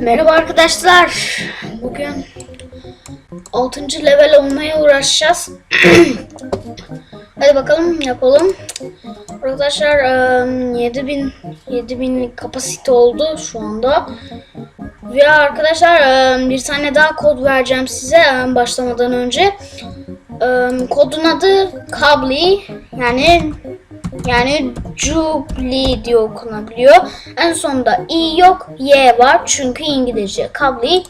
Merhaba arkadaşlar. Bugün 6. level olmaya uğraşacağız. Hadi bakalım yapalım. Arkadaşlar em, 7000 7000'lik kapasite oldu şu anda. Ve arkadaşlar bir tane daha kod vereceğim size başlamadan önce. Kodun adı Kabli yani yani Jubilee diye okunabiliyor. En sonunda i yok, y var çünkü İngilizce. Kabli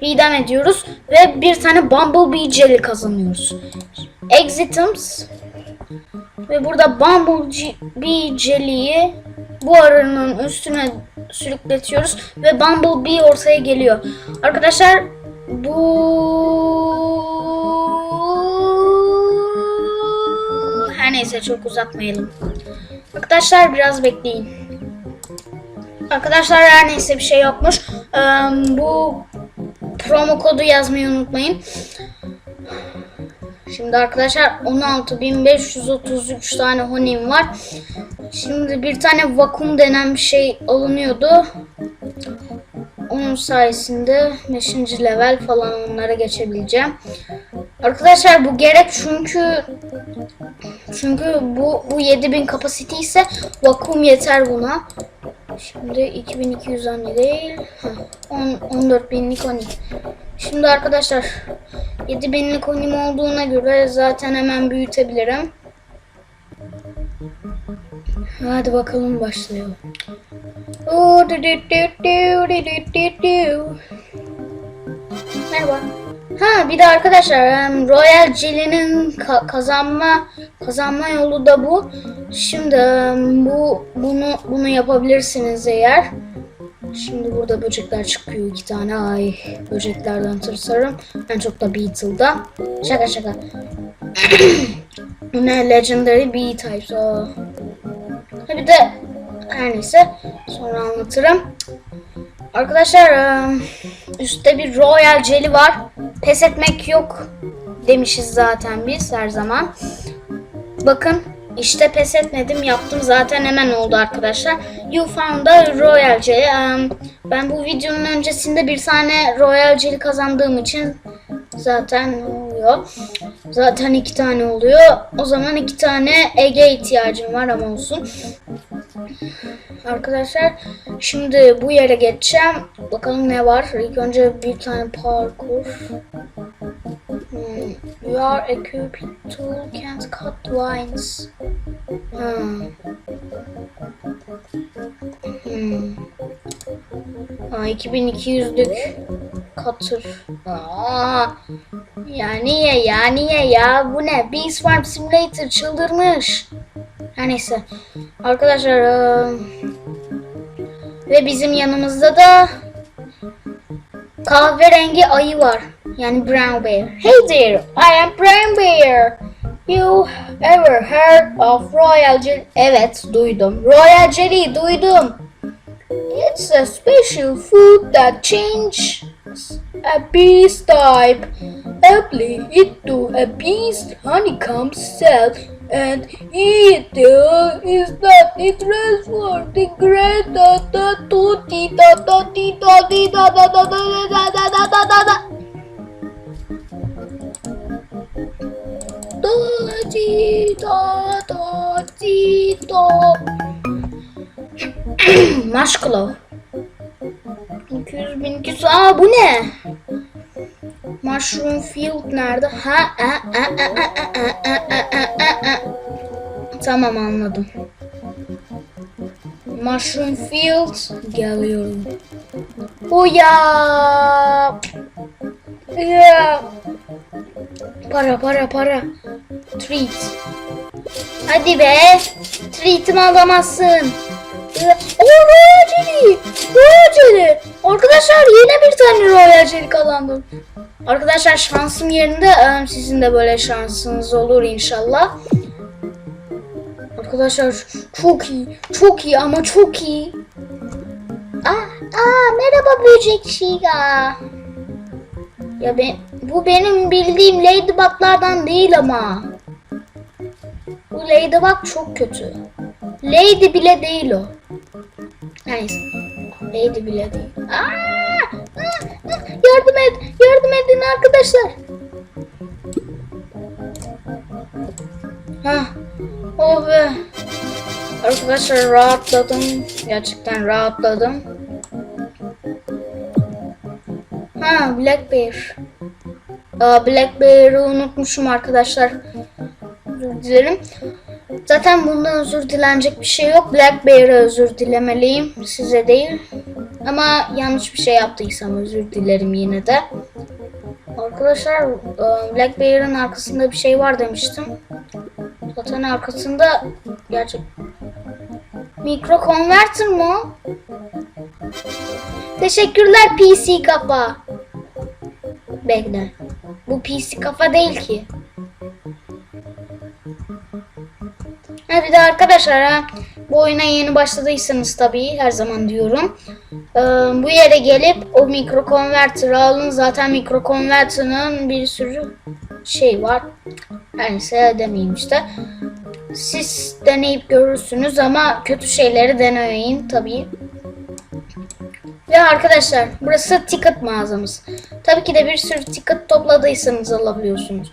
idam ediyoruz ve bir tane Bumblebee Jelly kazanıyoruz. Exitums ve burada Bumblebee Jelly'yi bu arının üstüne sürükletiyoruz ve Bumblebee ortaya geliyor. Arkadaşlar bu neyse çok uzatmayalım. Arkadaşlar biraz bekleyin. Arkadaşlar her neyse bir şey yokmuş. Ee, bu promo kodu yazmayı unutmayın. Şimdi arkadaşlar 16.533 tane honim var. Şimdi bir tane vakum denen bir şey alınıyordu. Onun sayesinde 5. level falan onlara geçebileceğim. Arkadaşlar bu gerek çünkü çünkü bu bu 7000 kapasite ise vakum yeter buna. Şimdi 2200 anne değil. Heh, 10 14000'lik onim. Şimdi arkadaşlar 7000'lik onim olduğuna göre zaten hemen büyütebilirim. Hadi bakalım du. Merhaba. Ha bir de arkadaşlar Royal Jelly'nin ka- kazanma kazanma yolu da bu. Şimdi bu bunu bunu yapabilirsiniz eğer. Şimdi burada böcekler çıkıyor iki tane. Ay böceklerden tırsarım. En çok da Beetle'da. Şaka şaka. Ne Legendary Bee types. Aa. Ha bir de her neyse sonra anlatırım. Arkadaşlar üstte bir Royal Jelly var. Pes etmek yok demişiz zaten biz her zaman. Bakın işte pes etmedim yaptım zaten hemen oldu arkadaşlar. You found a Royal. Em, ben bu videonun öncesinde bir tane Royal Jelly kazandığım için zaten oluyor. Zaten iki tane oluyor. O zaman iki tane Ege ihtiyacım var ama olsun. Arkadaşlar şimdi bu yere geçeceğim. Bakalım ne var. İlk önce bir tane parkur. Hmm. You are equipped tool can't cut lines. Hmm. Hmm. Aa, 2200'lük katır. Aa, ya niye ya ya bu ne? Bee Swarm Simulator çıldırmış. Her neyse. Arkadaşlar eee, ve bizim yanımızda da kahverengi ayı var. Yani brown bear. Hey there, I am brown bear. You ever heard of royal jelly? Evet, duydum. Royal jelly duydum. It's a special food that changes a bee's type. Apply it to a bee's honeycomb cell and eat it is that it transforms the great da da to ti da da ti da di da da da da da da da da da da da ti da da ti da Maşkula 200 bin 200 Aa bu ne? Mushroom Field nerede? Ha, a, a, a, a, a, a, a, a, a. Tamam anladım. Mushroom Field geliyorum. O ya. Ya. Para para para. Treat. Hadi be. Treat'imi alamazsın. O Royal Jelly. Royal Jelly. Arkadaşlar yine bir tane Royal Jelly kazandım. Arkadaşlar şansım yerinde. Sizin de böyle şansınız olur inşallah. Arkadaşlar çok iyi. Çok iyi ama çok iyi. Aa, aa merhaba böcek şiga. Ya ben, bu benim bildiğim Ladybug'lardan değil ama. Bu Ladybug çok kötü. Lady bile değil o. Neyse. Lady bile değil. Aa! Yardım et. Yardım edin arkadaşlar. Ha. Oh be. Arkadaşlar rahatladım. Gerçekten rahatladım. Ha Black Bear. Aa, Black Bear'ı unutmuşum arkadaşlar. Özür dilerim. Zaten bundan özür dilenecek bir şey yok. Black Bear'a özür dilemeliyim. Size değil. Ama yanlış bir şey yaptıysam özür dilerim yine de. Arkadaşlar e, Black Bear'ın arkasında bir şey var demiştim. Zaten arkasında gerçek mikro converter mı? o? Teşekkürler PC kafa. Bekle. Bu PC kafa değil ki. Ha bir de arkadaşlar ha, bu oyuna yeni başladıysanız tabii her zaman diyorum. Bu yere gelip o mikro converter'ı alın. Zaten mikro converter'ın bir sürü şey var. Her neyse demeyeyim işte. Siz deneyip görürsünüz ama kötü şeyleri denemeyin tabii. Ve arkadaşlar burası ticket mağazamız. Tabii ki de bir sürü ticket topladıysanız alabiliyorsunuz.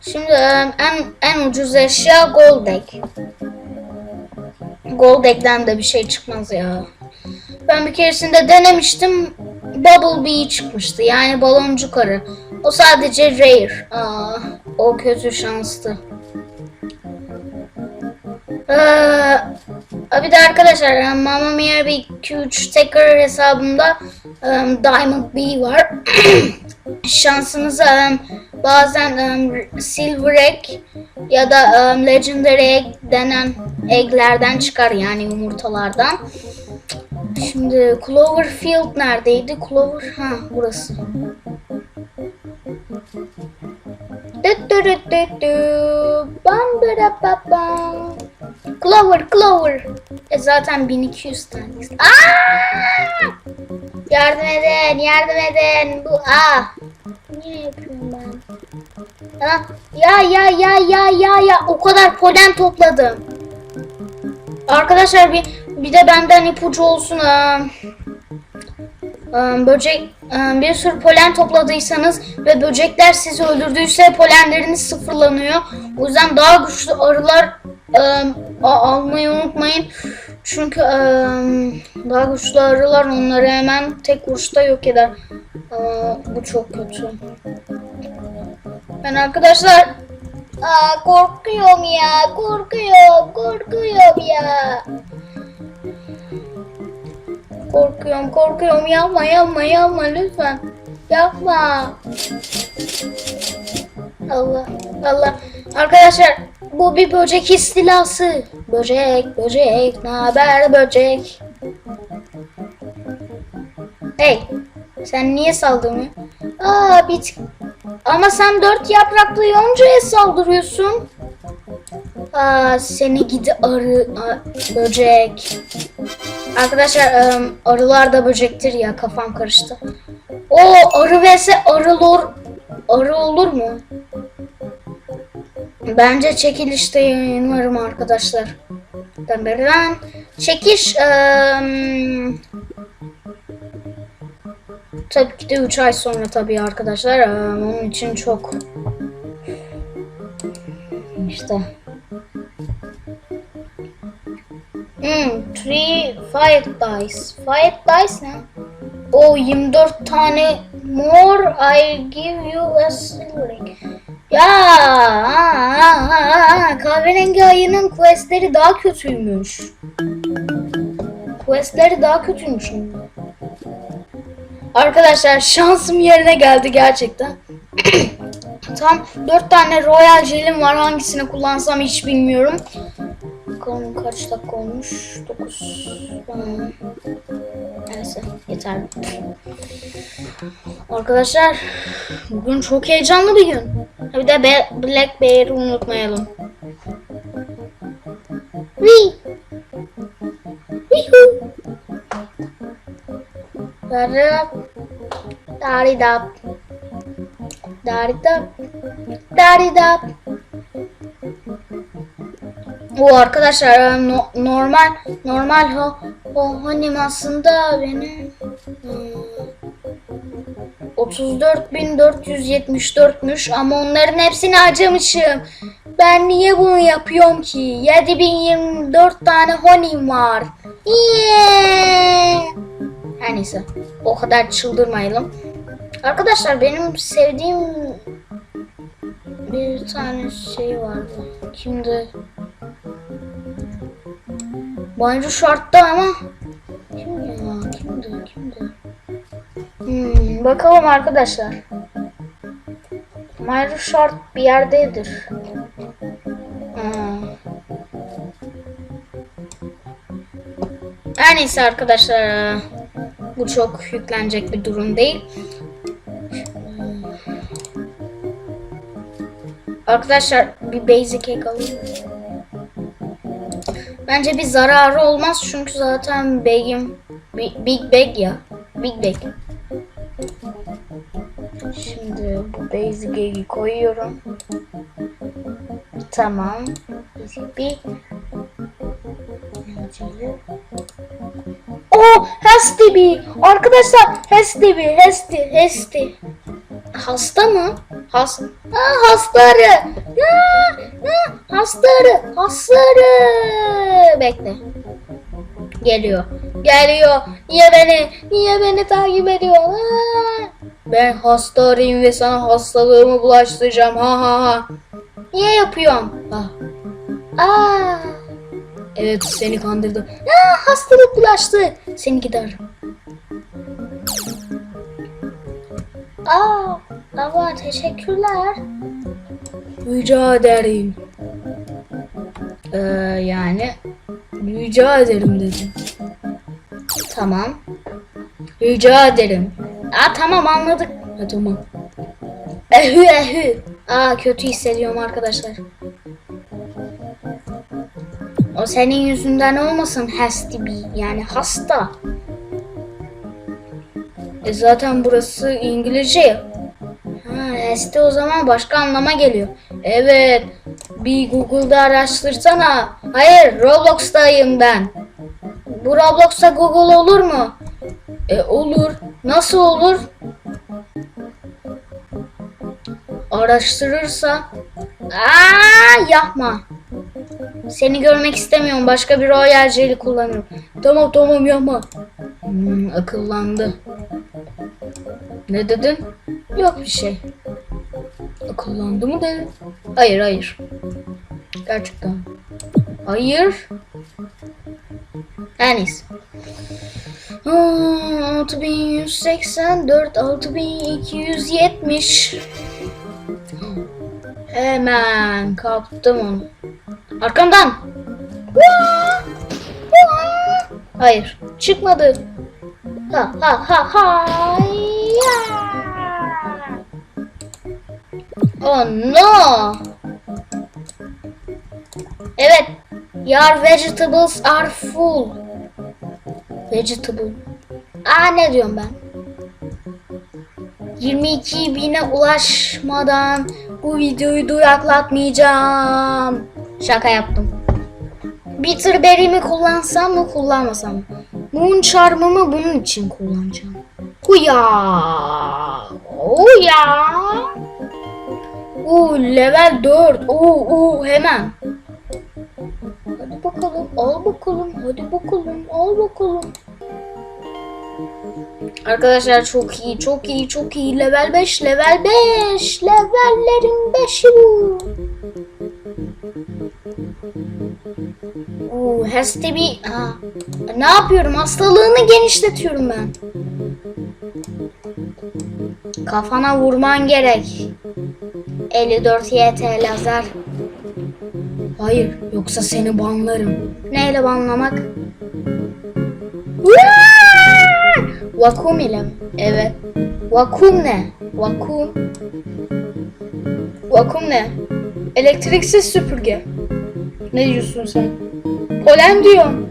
Şimdi em, en en ucuz eşya gold egg. Gold egg'den de bir şey çıkmaz ya. Ben bir keresinde denemiştim. Bubble Bee çıkmıştı. Yani baloncuk arı. O sadece rare. Aa, o kötü şanstı. Ee, bir de arkadaşlar e, Mamma Mia bir 2-3 Taker hesabımda e, Diamond Bee var. Şansınıza e, bazen e, Silver Egg ya da e, Legendary Egg denen egglerden çıkar yani yumurtalardan. Şimdi Cloverfield neredeydi? Clover ha burası. Clover, Clover. E zaten 1200 tane. Aa! Yardım edin, yardım edin. Bu a. Niye yapıyorum ben? Ha? Ya ya ya ya ya ya o kadar polen topladım. Arkadaşlar bir bir de benden ipucu olsun. ha. Böcek bir sürü polen topladıysanız ve böcekler sizi öldürdüyse polenleriniz sıfırlanıyor. O yüzden daha güçlü arılar almayı unutmayın. Çünkü e, daha güçlü arılar onları hemen tek vuruşta yok eder. Aa, bu çok kötü. Ben arkadaşlar Aa, korkuyorum ya korkuyorum korkuyorum ya. Korkuyorum, korkuyorum. Yapma, yapma, yapma lütfen. Yapma. Allah, Allah. Arkadaşlar, bu bir böcek istilası. Böcek, böcek, ne haber böcek? Hey, sen niye saldırmıyorsun? Aa, bit. Ama sen dört yapraklı yoncaya saldırıyorsun. Aa, seni gidi arı, a- böcek. Arkadaşlar ım, arılar da böcektir ya kafam karıştı. O arı vs arı lor arı olur mu? Bence çekilişte yayınlarım arkadaşlar. Ben çekiş ım, tabii ki de 3 ay sonra tabii arkadaşlar. Im, onun için çok işte Hmm, three five dice. Five dice ne? O 24 tane more I give you a silver. Ya aa, aa, aa, kahverengi ayının questleri daha kötüymüş. Questleri daha kötüymüş. Arkadaşlar şansım yerine geldi gerçekten. Tam 4 tane royal jelim var. Hangisini kullansam hiç bilmiyorum. Bakalım kaç dakika olmuş? 9. Tamam. Neyse yeter. Arkadaşlar bugün çok heyecanlı bir gün. Bir de Black Bear'ı unutmayalım. Wee. Wee-hoo. Darap. Daridap. Daridap. Daridap. Bu arkadaşlar e, no- normal normal ho O annem aslında benim hmm, 34.474'müş ama onların hepsini harcamışım. Ben niye bunu yapıyorum ki? 7024 tane honim var. Yeah! Her neyse. O kadar çıldırmayalım. Arkadaşlar benim sevdiğim bir tane şey vardı. Kimdi? Banjo Short'ta ama kim ya? Kimdi? Kimdi? Hmm, bakalım arkadaşlar. Banjo Short bir yerdedir. Hmm. Her neyse arkadaşlar. Bu çok yüklenecek bir durum değil. Hmm. Arkadaşlar bir basic egg alayım. Bence bir zararı olmaz çünkü zaten Bag'im Big, Bag ya. Big Bag. Şimdi bu basic egg'i koyuyorum. Tamam. Bir. Oh, Hesti bir. Arkadaşlar Hesti bir. Hesti, Hesti. Hasta mı? Has ha, hastarı. Ha, ha, hastarı. Hastarı. Bekle. Geliyor. Geliyor. Niye beni? Niye beni takip ediyor? Ha. Ben hastarıyım ve sana hastalığımı bulaştıracağım. Ha ha ha. Niye yapıyorsun? Ah. Aa. Evet seni kandırdım. Aa, hastalık bulaştı. Seni gider. Aa, baba teşekkürler. Rica ederim. Ee, yani rica ederim dedim. Tamam. Rica ederim. Aa tamam anladık. Ha, tamam. Ehü ehü. Aa kötü hissediyorum arkadaşlar. O senin yüzünden olmasın hasti bir yani hasta. E zaten burası İngilizce. Ha, hasti o zaman başka anlama geliyor. Evet. Bir Google'da araştırsana. Hayır Roblox'tayım ben. Bu Roblox'ta Google olur mu? E olur. Nasıl olur? Araştırırsa. Aa yapma. Seni görmek istemiyorum. Başka bir royalcilik kullanıyorum. Tamam tamam yapma. Hmm, akıllandı. Ne dedin? Yok bir şey. Akıllandı mı dedin? Hayır hayır. Gerçekten. Hayır. İyisi. Hmm, 6184, 6270. Hemen kaptım onu. Arkamdan. Hayır. Çıkmadı. Ha ha ha ha. Oh no. Evet. Your vegetables are full. Vegetable. Aa ne diyorum ben? 22 bine ulaşmadan bu videoyu duraklatmayacağım. Şaka yaptım. Bitterberry'mi kullansam mı kullanmasam mı? Moon Charm'ımı bunun için kullanacağım. Huya! Huya! Oo level 4. Oo oo hemen. Bakalım, al bakalım, hadi bakalım, al bakalım. Arkadaşlar çok iyi, çok iyi, çok iyi. Level 5, level 5. Levellerin 5'i bu. Oo, has to be... Ha. Ne yapıyorum? Hastalığını genişletiyorum ben. Kafana vurman gerek. 54 YT lazer. Hayır, yoksa seni banlarım. Neyle banlamak? Vakum ile? Evet. Vakum ne? Vakum. Vakum ne? Elektriksiz süpürge. Ne diyorsun sen? Polen diyorum.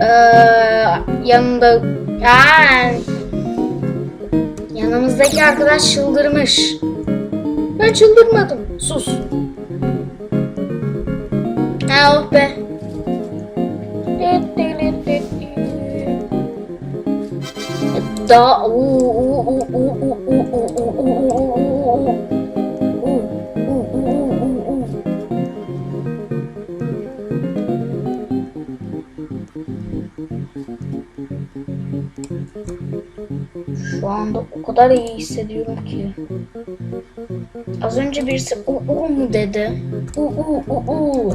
Ee, yanında... Aa, yanımızdaki arkadaş çıldırmış. Ben çıldırmadım. Sus. Ya oh be. Da Şu anda o kadar iyi hissediyorum ki. Az önce birisi u u mu dedi? U u u u.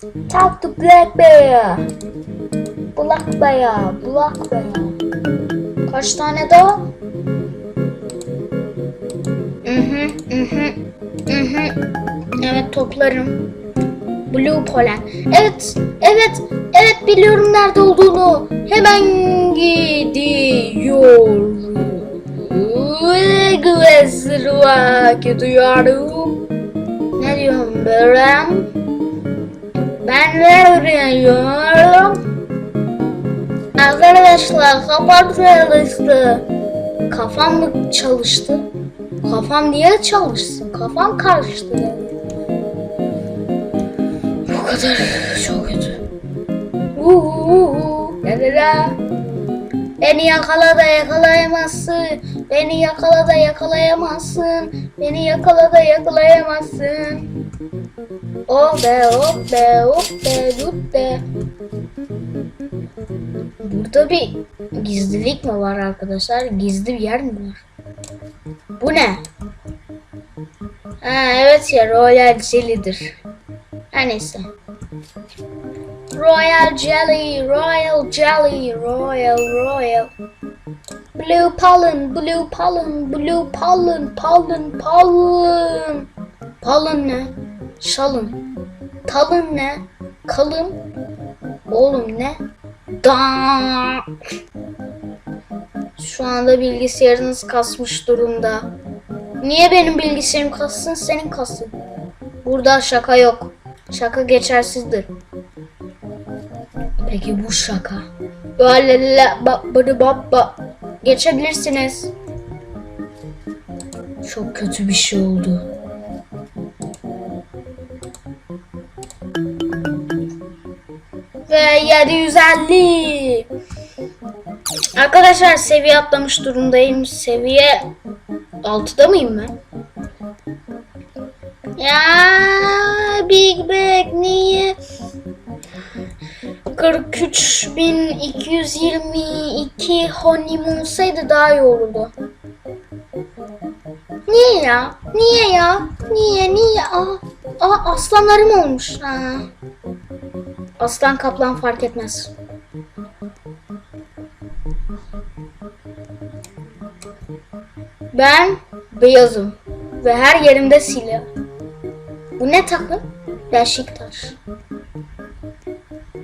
Talk to Black Bear. Black Bear, Black Bear. Kaç tane daha? Mhm, mhm, mhm. Evet toplarım. Blue Polen. Evet, evet, evet biliyorum nerede olduğunu. Hemen gidiyorum. Gözlerime duyuyorum. Ne diyorum Beren? Ben veriyorum. Arkadaşlar kapat realist'i. Kafam mı çalıştı? Kafam niye çalışsın? Kafam karıştı. yani. Bu kadar çok kötü. La la. Beni yakala da yakalayamazsın. Beni yakala da yakalayamazsın. Beni yakala da yakalayamazsın. Oh be oh be oh be lut be. Burada bir gizlilik mi var arkadaşlar? Gizli bir yer mi var? Bu ne? Ha evet ya Royal Jelly'dir. Her neyse. Royal Jelly, Royal Jelly, Royal, Royal. Blue pollen, blue pollen, blue pollen, pollen, pollen. Pollen ne? Şalın. Talın ne? Kalın. Oğlum ne? Da. Şu anda bilgisayarınız kasmış durumda. Niye benim bilgisayarım kassın, senin kassın? Burada şaka yok. Şaka geçersizdir. Peki bu şaka. Böyle bap ba. Geçebilirsiniz. Çok kötü bir şey oldu. 750. Arkadaşlar seviye atlamış durumdayım. Seviye 6'da mıyım ben? Ya Big Bang niye? 43.222 honim olsaydı daha iyi olurdu. Niye ya? Niye ya? Niye? Niye? Aa, aa aslanlarım olmuş. Ha. Aslan kaplan fark etmez. Ben beyazım ve her yerimde silah. Bu ne takım? Beşiktaş.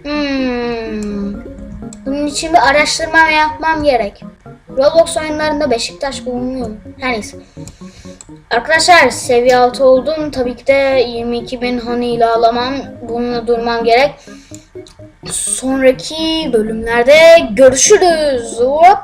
Hmm. Bunun için bir araştırma yapmam gerek. Roblox oyunlarında Beşiktaş bulunuyor mu? Her neyse. Arkadaşlar seviye 6 oldum. Tabii ki de 22.000 hani ile alamam. Bununla durmam gerek. Sonraki bölümlerde görüşürüz. Hoppa.